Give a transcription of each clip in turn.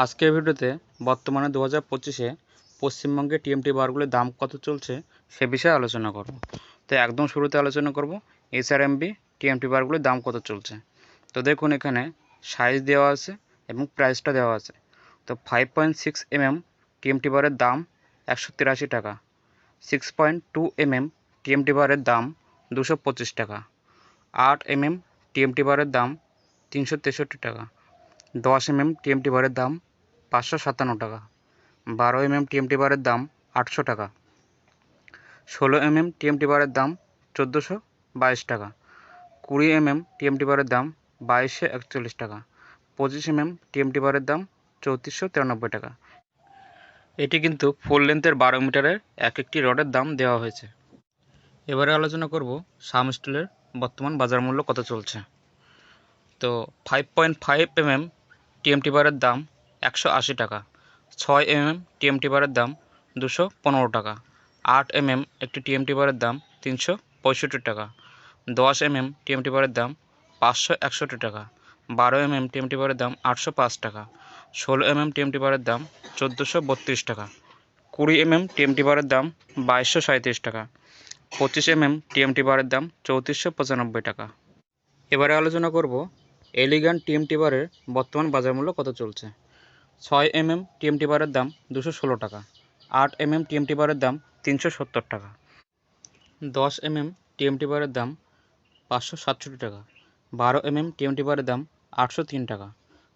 আজকের ভিডিওতে বর্তমানে দু হাজার পঁচিশে পশ্চিমবঙ্গে টিএমটি বারগুলির দাম কত চলছে সে বিষয়ে আলোচনা করব তো একদম শুরুতে আলোচনা করব এসআরএমবি টিএমটি বারগুলির দাম কত চলছে তো দেখুন এখানে সাইজ দেওয়া আছে এবং প্রাইসটা দেওয়া আছে তো five point six MM TMT বারের দাম একশো তিরাশি টাকা six point two MM TMT বারের দাম দুশো পঁচিশ টাকা আট এমএম টিএমটি বারের দাম তিনশো তেষট্টি টাকা দশ এমএম টিএমটি বারের দাম পাঁচশো সাতান্ন টাকা। বারো এমএম টিএমটি বারের দাম আটশো টাকা। ষোলো এমএম টিএমটি বারের দাম চোদ্দোশো বাইশ টাকা। কুড়ি এমএম টিএমটি বারের দাম বাইশশো একচল্লিশ টাকা। পঁচিশ এমএম টিএমটি বারের দাম চৌত্রিশশো তিরানব্বই টাকা। এটি কিন্তু ফুল লেন্থের বারো মিটারের এক একটি রডের দাম দেওয়া হয়েছে। এবারে আলোচনা করব সাম স্টিলের বর্তমান বাজার মূল্য কত চলছে। তো five point five MM TMT বারের দাম একশো আশি টাকা ছয় এমএম টিএমটি বারের দাম দুশো পনেরো টাকা আট এমএম একটি টিএমটি বারের দাম তিনশো পঁয়ষট্টি টাকা দশ এমএম টিএমটি বারের দাম পাঁচশো একষট্টি টাকা বারো এমএম টিএমটি বারের দাম আটশো পাঁচ টাকা ষোলো এমএম টিএমটি বারের দাম চোদ্দোশো বত্রিশ টাকা কুড়ি এমএম টিএমটি বারের দাম বাইশশো সাঁত্রিশ টাকা পঁচিশ এমএম টিএমটি বারের দাম চৌত্রিশশো পঁচানব্বই টাকা এবারে আলোচনা করব এলিগান টিএমটি বারের বর্তমান বাজার মূল্য কত চলছে ছয় এমএম টিএমটি বারের দাম দুশো ষোলো টাকা, আট এমএম টিএমটি বারের দাম তিনশো সত্তর টাকা, দশ এমএম টিএমটি বারের দাম পাঁচশো সাতষট্টি টাকা, বারো এমএম টিএমটি বারের দাম আটশো তিন টাকা,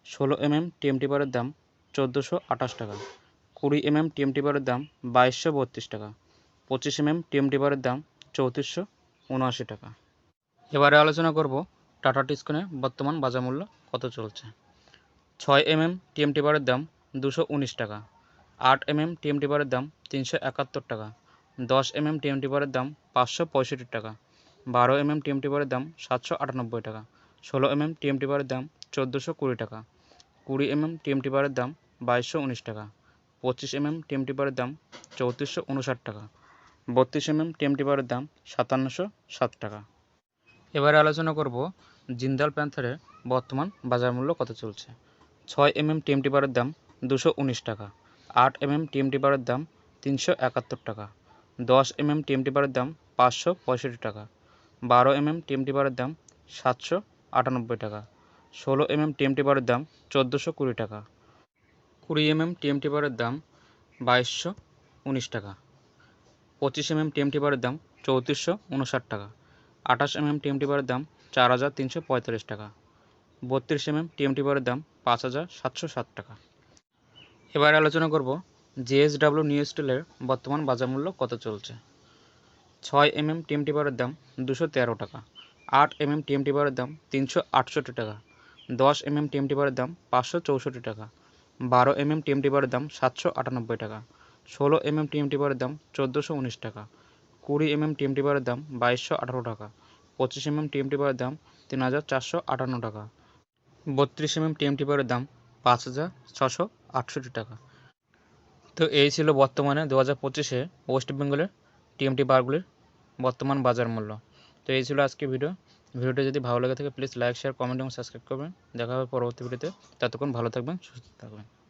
ষোলো এমএম টিএমটি বারের দাম চোদ্দোশো আঠাশ টাকা, কুড়ি এমএম টিএমটি বারের দাম বাইশশো বত্রিশ টাকা, পঁচিশ এমএম টিএমটি বারের দাম চৌত্রিশশো উনআশি টাকা। এবারে আলোচনা করব টাটা টিস্কনের বর্তমান বাজার মূল্য কত চলছে। ছয় এমএম টিএমটি বারের দাম দুশো উনিশ টাকা, আট এমএম টিএমটি বারের দাম তিনশো একাত্তর টাকা, দশ এমএম টিএমটি বারের দাম পাঁচশো পঁয়ষট্টি টাকা, বারো এমএম টিএমটি বারের দাম সাতশো আটানব্বই টাকা, ষোলো এমএম টিএমটি বারের দাম চোদ্দোশো কুড়ি টাকা, কুড়ি এমএম টিএমটি বারের দাম বাইশশো উনিশ টাকা, পঁচিশ এমএম টিএমটি বারের দাম চৌত্রিশশো উনষাট টাকা, বত্রিশ এমএম টিএমটি বারের দাম সাতান্নশো সাত টাকা। এবারে আলোচনা করব জিন্দাল প্যান্থারের বর্তমান বাজার মূল্য কত চলছে। ছয় এমএম টিএমটি বারের দাম দুশো উনিশ টাকা, আট এমএম টিএমটি বারের দাম তিনশো একাত্তর টাকা, দশ এমএম টিএমটি বারের দাম পাঁচশো পঁয়ষট্টি টাকা, বারো এমএম টিএমটি বারের দাম সাতশো আটানব্বই টাকা, ষোলো এমএম টিএমটি বারের দাম চোদ্দোশো কুড়ি টাকা, কুড়ি এমএম টিএমটি বারের দাম বাইশশো উনিশ টাকা, পঁচিশ এমএম টিএমটি বারের দাম চৌত্রিশশো উনষাট টাকা, আঠাশ এমএম টিএমটি বারের দাম চার হাজার তিনশো পঁয়তাল্লিশ টাকা বত্রিশ এমএম টিএমটি বারের দাম পাঁচ হাজার সাতশো সাত টাকা। এবারে আলোচনা করব জেএসডাব্লিউ নিউ স্টিলের বর্তমান বাজার মূল্য কত চলছে। ছয় এমএম টিএমটি বারের দাম দুশো তেরো টাকা, আট এমএম টিএমটি বারের দাম তিনশো আটষট্টি টাকা, দশ এমএম টিএমটি বারের দাম পাঁচশো চৌষট্টি টাকা, বারো এমএম টিএমটি বারের দাম সাতশো আটানব্বই টাকা, ষোলো এমএম টিএমটি বারের দাম চোদ্দোশো উনিশ টাকা, কুড়ি এমএম টিএমটি বারের দাম বাইশশো আঠারো টাকা, পঁচিশ এমএম টিএমটি বারের দাম তিন হাজার চারশো আটান্ন টাকা বত্রিশ এমএম টিএমটি বারের দাম পাঁচ হাজার ছশো আটষট্টি টাকা। তো এই ছিল বর্তমানে দু হাজার পঁচিশে ওয়েস্ট বেঙ্গলের টিএমটি বারগুলির বর্তমান বাজার মূল্য। তো এই ছিল আজকে ভিডিও ভিডিওটি যদি ভালো লেগে থাকে প্লিজ লাইক শেয়ার কমেন্ট এবং সাবস্ক্রাইব করবেন। দেখা হবে পরবর্তী ভিডিওতে ততক্ষণ ভালো থাকবেন, সুস্থ থাকবেন।